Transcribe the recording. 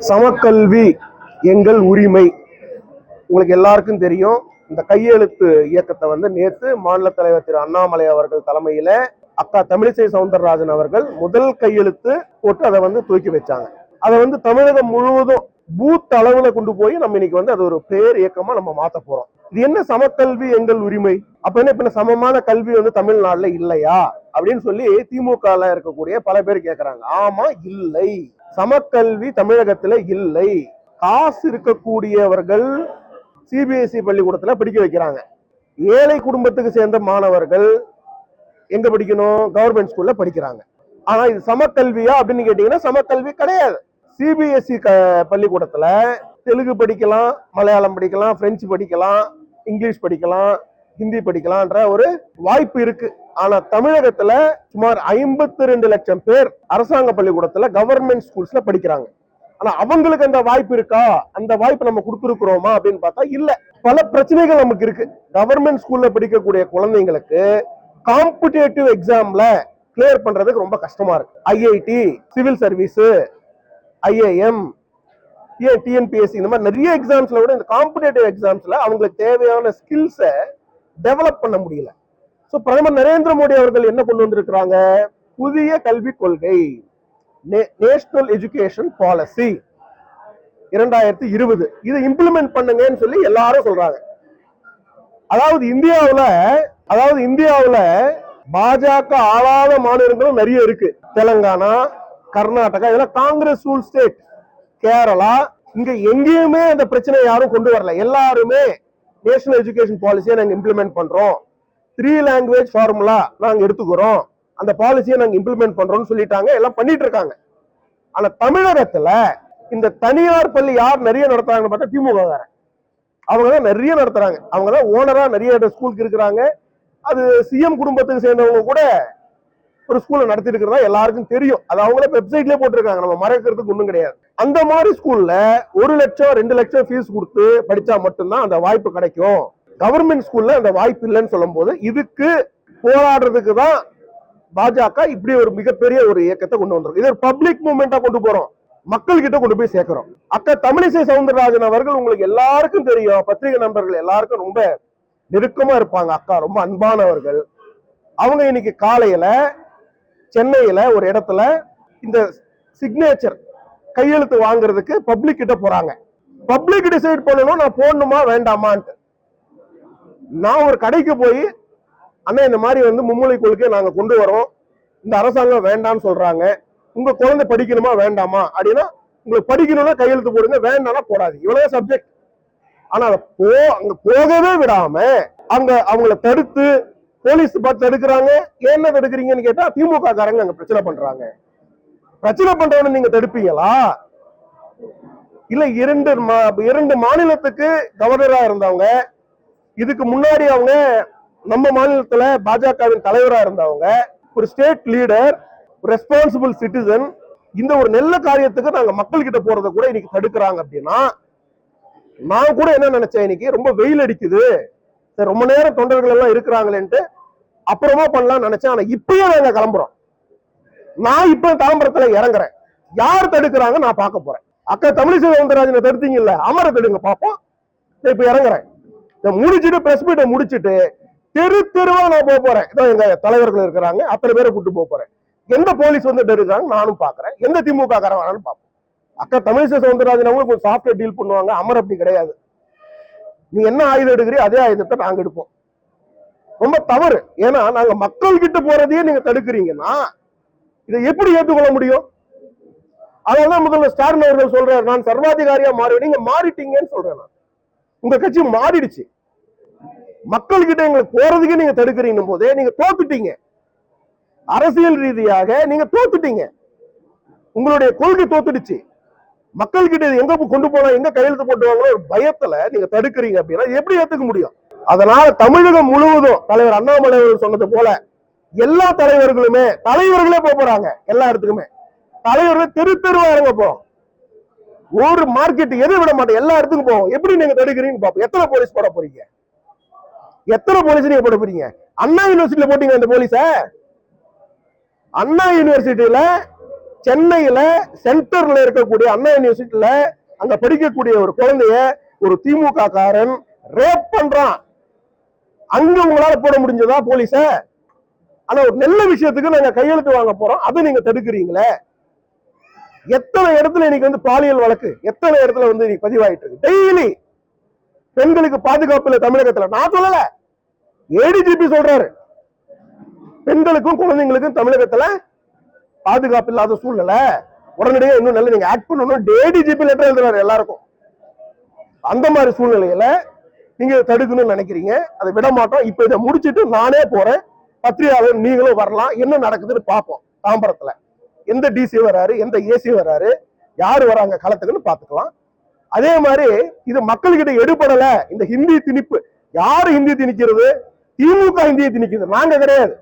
சமக்கல்வி எங்கள் உரிமை. உங்களுக்கு எல்லாருக்கும் தெரியும் இந்த கையெழுத்து இயக்கத்தை வந்து நேற்று மாநில தலைவர் திரு அண்ணாமலை அவர்கள் தலைமையில அக்கா தமிழிசை சவுந்தரராஜன் அவர்கள் முதல் கையெழுத்து போட்டு அதை வந்து தூக்கி வச்சாங்க. அதை வந்து தமிழகம் முழுவதும் பூத் அளவுல கொண்டு போய் நம்ம இன்னைக்கு வந்து அது ஒரு பேர் இயக்கமா நம்ம மாத்த போறோம். இது என்ன சமக்கல்வி எங்கள் உரிமை? அப்ப என்ன இப்ப சமமான கல்வி வந்து தமிழ்நாட்டுல இல்லையா? அப்படின்னு சொல்லி திமுகல இருக்கக்கூடிய பல பேர் கேக்குறாங்க. ஆமா இல்லை. சமக்கல்வி தமிழகத்துல இல்லை. காசு இருக்கக்கூடியவர்கள் சிபிஎஸ்இ பள்ளிக்கூடத்துல படிக்க வைக்கிறாங்க. ஏழை குடும்பத்துக்கு சேர்ந்த மாணவர்கள் எங்க படிக்கணும்? கவர்மெண்ட் ஸ்கூல்ல படிக்கிறாங்க. ஆனா இது சமக்கல்வியா அப்படின்னு கேட்டீங்கன்னா சமக்கல்வி கிடையாது. சிபிஎஸ்இ பள்ளிக்கூடத்துல தெலுங்கு படிக்கலாம் மலையாளம் படிக்கலாம் பிரெஞ்சு படிக்கலாம் இங்கிலீஷ் படிக்கலாம் ஹிந்தி படிக்கலான்ற ஒரு வாய்ப்பு இருக்கு. ஆனா தமிழகத்துல சுமார் ஐம்பத்தி ரெண்டு லட்சம் பேர் அரசாங்க பள்ளிக்கூடத்துல கவர்மெண்ட் ஸ்கூல்ஸ்ல படிக்கிறாங்க. ஆனா அவங்களுக்கு அந்த வாய்ப்பு இருக்கா? அந்த வாய்ப்பு நம்ம கொடுத்துருக்குறோமா அப்படின்னு பார்த்தா இல்ல. பல பிரச்சனைகள் நமக்கு இருக்கு. கவர்மெண்ட் ஸ்கூல்ல படிக்கக்கூடிய குழந்தைங்களுக்கு காம்படிட்டிவ் எக்ஸாம்ல கிளியர் பண்றதுக்கு ரொம்ப கஷ்டமா இருக்கு. ஐஐடி சிவில் சர்வீஸ் ஐஏஎம் ஏன் டிஎன்பிஎஸ்சி இந்த மாதிரி நிறைய எக்ஸாம்ஸ்ல விட இந்த காம்படேட்டிவ் எக்ஸாம்ஸ்ல அவங்களுக்கு தேவையான ஸ்கில்ஸை டெவலப் பண்ண முடியல. ஸோ பிரதமர் நரேந்திர மோடி அவர்கள் என்ன கொண்டு வந்திருக்கிறாங்க? புதிய கல்விக் கொள்கை நேஷனல் எஜுகேஷன் பாலிசி இரண்டாயிரத்தி இருபது. இதை இம்ப்ளிமெண்ட் பண்ணுங்கன்னு சொல்லி எல்லாரும் சொல்றாங்க. அதாவது இந்தியாவில் அதாவது இந்தியாவில் பாஜக ஆளாத மாநிலங்களும் நிறைய இருக்கு. தெலுங்கானா கர்நாடகா இதெல்லாம் காங்கிரஸ் ரூல் ஸ்டேட் கேரளா இங்க எங்கேயுமே அந்த பிரச்சனை யாரும் கொண்டு வரல. எல்லாருமே நேஷனல் எஜுகேஷன் பாலிசியை நாங்கள் இம்ப்ளிமெண்ட் பண்ணுறோம் த்ரீ லாங்குவேஜ் ஃபார்முலா நாங்கள் எடுத்துக்கிறோம். அந்த பாலிசியை நாங்கள் இம்ப்ளிமெண்ட் பண்ணுறோம்னு சொல்லிட்டாங்க எல்லாம் பண்ணிட்டு இருக்காங்க ஆனால் தமிழகத்தில் இந்த தனியார் பள்ளி யார் நிறைய நடத்துறாங்கன்னு பார்த்தா திமுக அவங்க தான் நிறைய நடத்துறாங்க. அவங்க தான் ஓனராக நிறைய ஸ்கூலுக்கு இருக்கிறாங்க. அது சிஎம் குடும்பத்துக்கு சேர்ந்தவங்க கூட ஒரு ஸ்கூல்ல நடத்திட்டு இருக்கிறதா எல்லாருக்கும் தெரியும். அது அவங்களே வெப்சைட்லயே போட்டிருக்காங்க. நம்ம மறைக்கிறதுக்கு ஒண்ணும் கிடையாது. அந்த மாதிரி ஸ்கூல்ல ஒரு லட்சம் ரெண்டு லட்சம் ஃபீஸ் கொடுத்து படிச்சா மட்டும்தான் அந்த வாய்ப்பு கிடைக்கும். கவர்மெண்ட் ஸ்கூல்ல அந்த வாய்ப்பு இல்லைன்னு சொல்லும் போது இதுக்கு போராடுறதுக்கு தான் பாஜக இப்படி ஒரு மிகப்பெரிய ஒரு இயக்கத்தை கொண்டு வந்துடும் இது ஒரு பப்ளிக் மூவ்மெண்டா கொண்டு போறோம். மக்கள் கிட்ட கொண்டு போய் சேர்க்கிறோம். அக்கா தமிழிசை சவுந்தரராஜன் அவர்கள் உங்களுக்கு எல்லாருக்கும் தெரியும். பத்திரிகை நண்பர்கள் எல்லாருக்கும் ரொம்ப நெருக்கமா இருப்பாங்க. அக்கா ரொம்ப அன்பானவர்கள். அவங்க இன்னைக்கு காலையில சென்னையில் ஒரு இடத்துல இந்த சிக்னேச்சர் கையெழுத்து வாங்குறதுக்கு பப்ளிக் கிட்ட போறாங்க. பப்ளிக் டிசைட் பண்ணணும் நான் போடணுமா வேண்டாமான்ட்டு. நான் ஒரு கடைக்கு போய் அண்ணா இந்த மாதிரி வந்து மும்மொழி கொள்கையை நாங்கள் கொண்டு வரோம். இந்த அரசாங்கம் வேண்டாம்னு சொல்றாங்க. உங்க குழந்தை படிக்கணுமா வேண்டாமா? அப்படின்னா உங்களுக்கு படிக்கணும்னா கையெழுத்து போடுங்க வேண்டாம்னா போடாது இவ்வளவு சப்ஜெக்ட் ஆனா அதை போ அங்க போகவே விடாம அங்க அவங்கள தடுத்து போலீஸ் பார்த்து தடுக்கிறாங்க என்ன தடுக்கிறீங்கன்னு கேட்டா திமுக காரங்க அங்க பிரச்சனை பண்றாங்க. பிரச்சனை பண்றவன நீங்க தடுப்பீங்களா? இல்ல இரண்டு மா- இரண்டு மாநிலத்துக்கு கவர்னரா இருந்தவங்க இதுக்கு முன்னாடி அவங்க நம்ம மாநிலத்துல பாஜகவின் தலைவரா இருந்தவங்க ஒரு ஸ்டேட் லீடர் ரெஸ்பான்சிபிள் சிட்டிசன் இந்த ஒரு நல்ல காரியத்துக்கு நாங்க மக்கள் கிட்ட போறதை கூட இன்னைக்கு தடுக்கிறாங்க அப்படின்னா நான் கூட என்ன நினைச்சேன் இன்னைக்கு? ரொம்ப வெயில் அடிக்குது. ரொம்ப நேரம் தொண்டர்கள் எல்லாம் இருக்கிறாங்களேன்ட்டு அப்புறமா பண்ணலாம்னு நினைச்சேன். ஆனா இப்பயே நாங்க கிளம்புறோம். நான் இப்ப தாம்பரத்துல இறங்குறேன். யார் தடுக்கிறாங்க? நான் பார்க்க போறேன். அக்கா தமிழிசை சவுந்தரராஜனை தடுத்தீங்கல்ல அமர தடுங்க பார்ப்போம் இப்ப இறங்குறேன். முடிச்சுட்டு பிரஸ் மீட்டை முடிச்சிட்டு தெரு தெருவா நான் போக போறேன். இதோ எங்க தலைவர்கள் இருக்கிறாங்க. அத்தனை பேரை கூட்டு போக போறேன். எந்த போலீஸ் வந்து இருக்கிறாங்க நானும் பாக்குறேன் எந்த திமுக காரன் வேணாலும் பார்ப்போம். அக்கா தமிழிசை சவுந்தரராஜன் அவங்க கொஞ்சம் சாஃப்ட்வேர் டீல் பண்ணுவாங்க. அமர் அப்படி கிடையாது. நீ என்ன ஆயுதம் எடுக்கிறீ அதே ஆயுதத்தை நாங்க எடுப்போம். ரொம்ப தவறு. ஏன்னா நாங்க மக்கள் கிட்ட போறதையே நீங்க தடுக்கிறீங்கன்னா இதை எப்படி ஏற்றுக்கொள்ள முடியும்? அதனால முதல்ல ஸ்டாலின் அவர்கள் சொல்றாரு நான் சர்வாதிகாரியா மாறி நீங்க மாறிட்டீங்கன்னு சொல்றேன் நான். உங்க கட்சி மாறிடுச்சு. மக்கள் கிட்ட எங்களுக்கு போறதுக்கே நீங்க தடுக்கிறீங்க போதே நீங்க தோத்துட்டீங்க. அரசியல் ரீதியாக நீங்க தோத்துட்டீங்க. உங்களுடைய கொள்கை தோத்துடுச்சு. மக்கள் கிட்ட எங்க போய் கொண்டு போனா எங்க கையெழுத்து போட்டுவாங்களோ ஒரு பயத்துல நீங்க தடுக்கிறீங்க அப்படின்னா எப்படி ஏத்துக்க முடியும்? அதனால தமிழகம் முழுவதும் தலைவர் அண்ணாமலை அவர்கள் சொன்னது போல எல்லா தலைவர்களுமே தலைவர்களே போக போறாங்க எல்லா இடத்துக்குமே. தலைவர்கள் தெரு தெருவா இறங்க போறோம். ஒரு மார்க்கெட் எதை விட மாட்டோம் எல்லா இடத்துக்கும் போவோம். எப்படி நீங்க தடுக்கிறீங்கன்னு பாப்போம் எத்தனை போலீஸ் போட போறீங்க? எத்தனை போலீஸ் நீங்க போட போறீங்க? அண்ணா யூனிவர்சிட்டியில போட்டீங்க அந்த போலீஸ அண்ணா யூனிவர்சிட்டியில சென்னையில சென்டர்ல இருக்கக்கூடிய அண்ணா யூனிவர்சிட்டியில அங்க படிக்கக்கூடிய ஒரு குழந்தைய ஒரு திமுக காரன் ரேப் பண்றான். அங்க உங்களால போட முடிஞ்சதா போலீஸ? ஆனா ஒரு நல்ல விஷயத்துக்கு நாங்க கையெழுத்து வாங்க போறோம். அதை நீங்க தடுக்கிறீங்களே? எத்தனை இடத்துல இன்னைக்கு வந்து பாலியல் வழக்கு? எத்தனை இடத்துல வந்து இன்னைக்கு பதிவாயிட்டு இருக்கு? டெய்லி பெண்களுக்கு பாதுகாப்பு இல்ல தமிழகத்துல. நான் சொல்லல. ஏடிஜிபி சொல்றாரு. பெண்களுக்கும் குழந்தைங்களுக்கும் தமிழகத்துல பாதுகாப்பு இல்லாத சூழ்நிலை. உடனடியாக இன்னும் நல்ல நீங்க ஆக்ட் பண்ணணும். டேடிஜிபி லெட்டர் எழுதுறாரு எல்லாருக்கும். அந்த மாதிரி சூழ்நிலையில நீங்க தடுக்கணும்னு நினைக்கிறீங்க. அதை விட மாட்டோம். இப்ப இதை முடிச்சிட்டு நானே போறேன். பத்திரிகையாளர் நீங்களும் வரலாம். என்ன நடக்குதுன்னு பார்ப்போம். தாம்பரத்துல. எந்த டிசி வராரு? எந்த ஏசி வராரு? யாரு வராங்க களத்துக்குன்னு பாத்துக்கலாம் அதே மாதிரி இது மக்கள்கிட்ட எடுபடல. இந்த ஹிந்தி திணிப்பு. யாரு ஹிந்தி திணிக்கிறது? திமுக ஹிந்தியை திணிக்குது நாங்க கிடையாது.